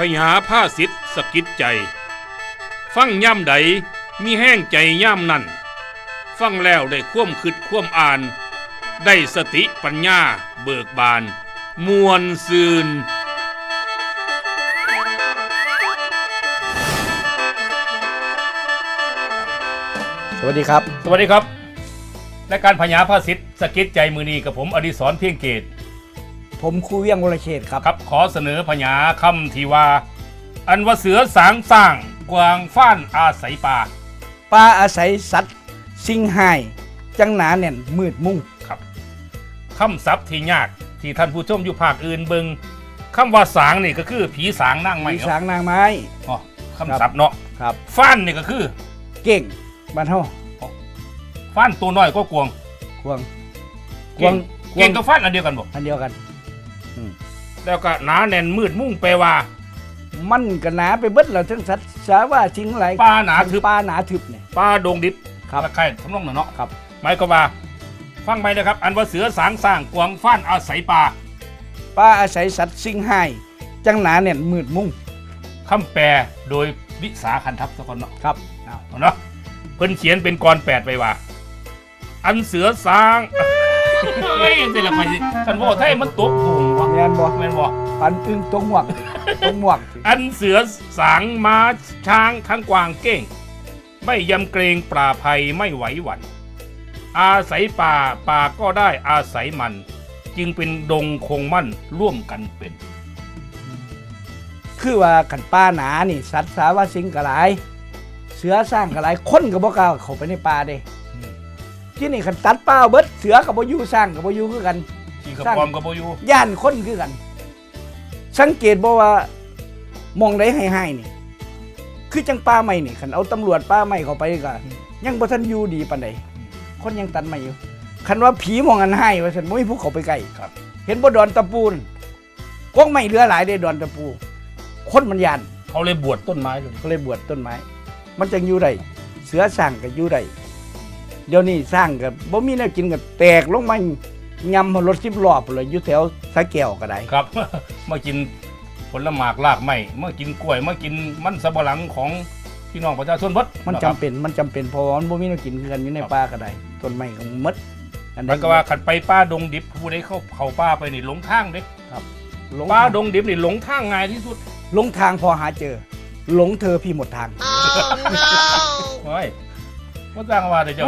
พยาผ้าสิทธิ์สะกิดใจ ฟังย่ำใดมีแห้งใจย่ำนั่น ฟังแล้วได้คว่มคิดคว่มอ่าน ได้สติปัญญาเบิกบาน มวลซืนสวัสดีครับ สวัสดีครับ และการพญาภาสิทธิ์สะกิดใจมือนีกับผมอดิศรเพียงเกต ผมครูเวียงวรเชษฐ์ครับ ครับขอเสนอพญาคำทีว่า อันว่าเสือสางสร้างกวางฟ้านอาศัยป่าป้าอาศัยสัตว์ สิ่งหาย จังหนาแน่นมืดมุ่งครับคำศัพท์ที่ยากที่ท่านผู้ชมอยู่ภาคอื่นเบิงคำว่าสางนี่ก็คือผีสางนั่งไม่มีสางนางไม้อ๋อคำศัพท์เนาะครับฟ้านนี่ก็คือ เก่งบ้านเฮาฟ้านตัวน้อยก็กวงควงเก่งควงเก่งกับฟ้านอันเดียวกันบ่อันเดียวกัน แล้วก็หนาแน่นมืดมุ่งแปลว่า มันก็หนาไปเบิดแล้วทั้งสัตว์สาว่าสิ่งไหลป่าหนาทึบป่าหนาทึบเนี่ยป่าดงดิบครับใครทำนองนั้นเนาะครับหมายก็ว่า ฟังไปนะครับ อันว่าเสือสางสร้างกวางฟ้านอาศัยป่าป้าอาศัยสัตว์สิ่งหายจังหนาแน่นมืดมุ่งคำแปลโดยวิสาคันทัพสกอนเนาะครับเอาเอาเนาะเพิ่นเขียนเป็นกรแปดไปว่า อันเสือสาง เฮ้ยแต่ละคนคันว่าไทยมันตกบุงวะแม่นบ่แม่นบ่ปันอึ้งตรงหมวกตรงหมวกสิอันเสือสางม้าช้างทั้งกวางเก้ง ไม่ยำเกรงปลาภัยไม่ไหวหวั่นอาศัยป่าป่าก็ได้อาศัยมัน จึงเป็นดงคงมั่นร่วมกันเป็น คือว่ากันป้าหนานี่ สัตว์สาว่าสิ่งกระหลายเสือสร้างกระหลายคนก็บ่กล้าเข้าไปในป่าเด้อืม ที่นี่คันตัดเป้าเบิดเสือกับบ่อยู่สร้างกับบ่อยู่คือกันที่กระสร้างปอมกับโบอยูย่านคนคือกัน สังเกตบ่ว่ามองได้ให้ๆนี่คือจังป่าใหม่นี่คันเอาตำรวจป่าใหม่เข้าไปก็ยังบ่ทันอยู่ดีปานใดคนยังตัดใหม่อยู่คันว่าผีมองอันให้ว่าซั่นบ่มีผู้เข้าไปใกล้ครับ เห็นบ่ดอนตะปูนกองไม้เหลือหลายเด้ดอนตะปู คนมันย่านเขาเลยบวชต้นไม้เลยก็เลยบวชต้นไม้ มันจังอยู่ได้เสือสร้างก็อยู่ได้ เดี๋ยวนี้สร้างก็บ่มีแนวกินก็แตกลงมายำรถสิบล้อพุ่นเลยอยู่แถวสะแก้วก็ได้ครับ มากินผลหมากลากไม้มากินกล้วยมากินมันสำปะหลังของพี่น้องประชาชนเบดมันนะจำครับเป็นมันจำเป็นเพราะว่ามันบ่มีแนวกินคือกันอยู่ในครับป่าก็ได้ต้นไม้ก็หมดอันมันก็ว่าขันไปป้าดงดิบผู้ใดเข้าเข้าป้าไปนี่หลงทางเด้หลงป้าดงดิบนี่หลงทางง่ายที่สุดหลงทางพอหาเจอ หลงเธอพี่หมดทางโอ้ย ว่าจ้างว่าแต่เจ้า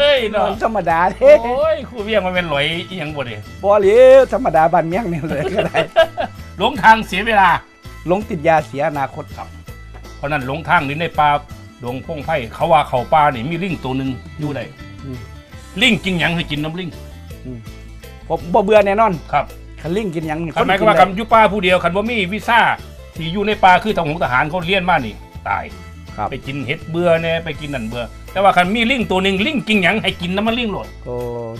เฮ้ยนอเนาะนธรรมดาเด้โอ้ยครูเวียงมันเป็นหลอยอีหยังบ่เด้บ่เหลียวธรรมดาบ้านเมียงนี่เลยก็ได้ หลงทางเสียเวลาหลงติดยาเสียอนาคตครับเพราะนั้นหลงทางนี่ในป่าดงพงไผ่เขาว่าเขาป่านี่มีลิงตัวหนึ่งอยู่ได้อืมลิงกินหยังให้กินน้ำลิงผมบ่เบื่อแน่นอนครับ คันลิงกินหยังนี่คันหมายก็ว่าคำอยู่ป่าผู้เดียวคันว่ามีวีซ่าที่อยู่ในป่าคือทหารทหารเขาเลี้ยนมานี่ ตายครับ ไปกินเห็ดเบื่อแน่ไปกินนั่นเบื่อแต่ว่าคันมีลิงตัวหนึ่งลิงกินหยังให้กินน้ำมันลิงโหลดโอ้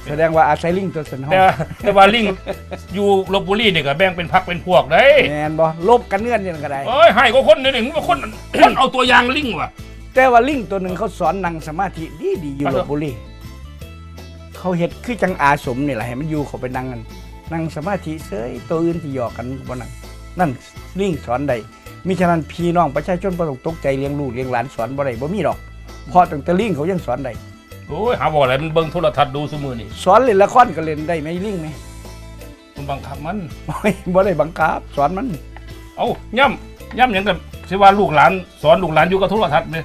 แสดงว่าอาศัยลิงตัวสนห้อแต่งว่าแต่ว่าลิงอยู่ลบบุรีเนี่ยก็แบ่งเป็นพักเป็นพวกได้แมนบ่ลบกันเงื่อนยังก็ได้เอ้ยให้ก็คนเดียวนี่ว่าคนคนเอาตัวอย่างลิงว่ะแต่ว่าลิงตัวหนึ่งเขาสอนนั่งสมาธิดีดีๆอยู่ครับลบบุรีเขาเฮ็ดคือจังอาสมนี่แหละให้มันอยู่เขาไปนั่งกันนั่งสมาธิเฉยตัวอื่นที่หยอกกันบ่นั่งนั่นลิงสอนได้ มิฉะนั้นพี่น้องประชาชนบ่ต้องตกใจเลี้ยงลูกเลี้ยงหลานสอนบ่ได้บ่มีดอกเพอตั้งแต่ลิงเขายังสอนได้โอ้ยหาบอกอะไรมันเบิ่งโทรทัศน์ดูสมือนี่สอนเล่นละครก็เล่นได้ไหมลิงไหมมันบังคับมันโอ้ยบ่ได้บังคับ สอนมัน เอาย่ำย่ำอย่างแต่สิว่าลูกหลานสอนลูกหลานอยู่กับโทรทัศน์เนี่ย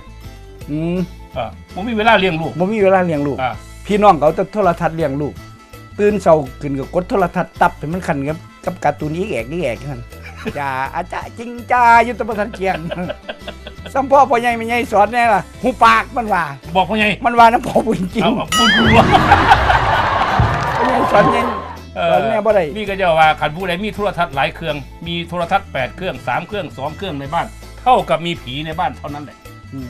อืมอ่าผมมีเวลาเลี้ยงลูกบ่มีเวลาเลี้ยงลูกอ่าพี่น้องเขาจะโทรทัศน์เลี้ยงลูกตื่นเช้าขึ้นก็กดโทรทัศน์ตับให้มันขันกับกับการ์ตูนอีแอกอีแอกนั่น จ้าอาจารย์จริงจ้าอยู่แตะบทันเกียงสัมพ่อพ่อใหญ่ไม่ใหญ่สอนแน่ล่ะหูปากมันว่า บอกพ่อใหญ่มันว่าน้ำพ่อบุญจริงเอาเอาพูดพูดว่าพ่อใหญ่สอนแน่เอสอนแน่บ่ได้นี่ก็จะว่าขันผู้ใดมีโทรทัศน์หลายเครื่อง มีโทรทัศน์แปดเครื่องสามเครื่องสองเครื่องในบ้าน เท่ากับมีผีในบ้านเท่านั้นแหละอืม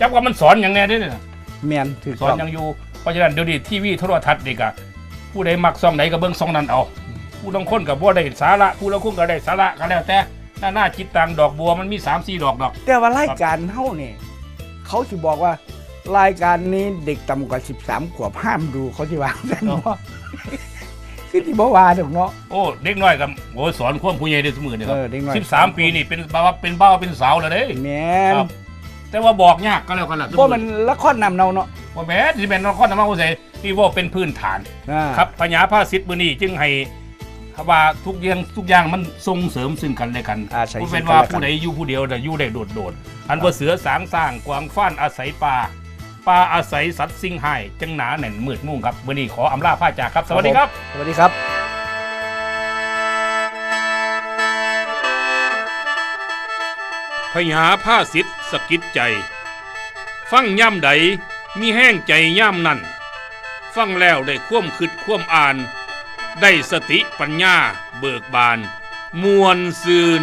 จับว่ามันสอนอย่างแน่เด้เนี่ยแม่นถือสอนอย่างอยู่เพราะฉะนั้นเดี๋ยวนี้ทีวีโทรทัศน์นี่ก็ผู้ใดมักซองไหนก็เบิ่งซองนั้นเอา ผู้ลางคนกับบ่ได้สาระผู้ลางคนก็ได้สาระก็แล้วแต่หน้าหน้าจิตตังดอกบัวมันมีสามสี่ดอกดอก แต่ว่ารายการเฮานี่เขาสิบอกว่ารายการนี้เด็กต่ำกว่า13ขวบห้ามดูเขาสิว่าซั่นบ่คือที่บ่ว่าดอกเนาะโอ้เด็กน้อยกับโอ้สอนความผู้ใหญ่ได้เสมอนี่ครัเออเด็กน้อยสิบสามปีนี่เป็นบ่าวเป็นบ้าวเป็นสาวแล้วเด้แม่นครับแต่ว่าบอกยากก็แล้วกันล่ะเพราะมันละครนำเนาเนาะว่าแม้สิเป็นนครธรรมราชที่ว่าเป็นพื้นฐานอ่าครับพญาภาสิทธิ์มือนี้จึงให้ ครับว่าทุกอย่างทุกอย่างมันส่งเสริมซึ่งกันและกันอาศัยบ่ซึ่เป็งนกันว่าและกัผู้นใดอยู่ผู้เดียวแต่อยู่ได้โดดโดดๆอันว่าเสือสางสร้างกวางฟ้านอาศัยป่าป่าอาศัยสัตว์สิ่งหายจังหนาแน่นมืดมุ่งครับมื้อนี้ขออำลาพระจากครับ สวัสดีครับ สวัสดีครับพญาผ้าสิทธิ์สะกิดใจ ฟังย่ำใดมีแห้งใจย่ำนั่น ฟังแล้วได้ความคิดความอ่าน ได้สติปัญญาเบิกบาน มวลซืน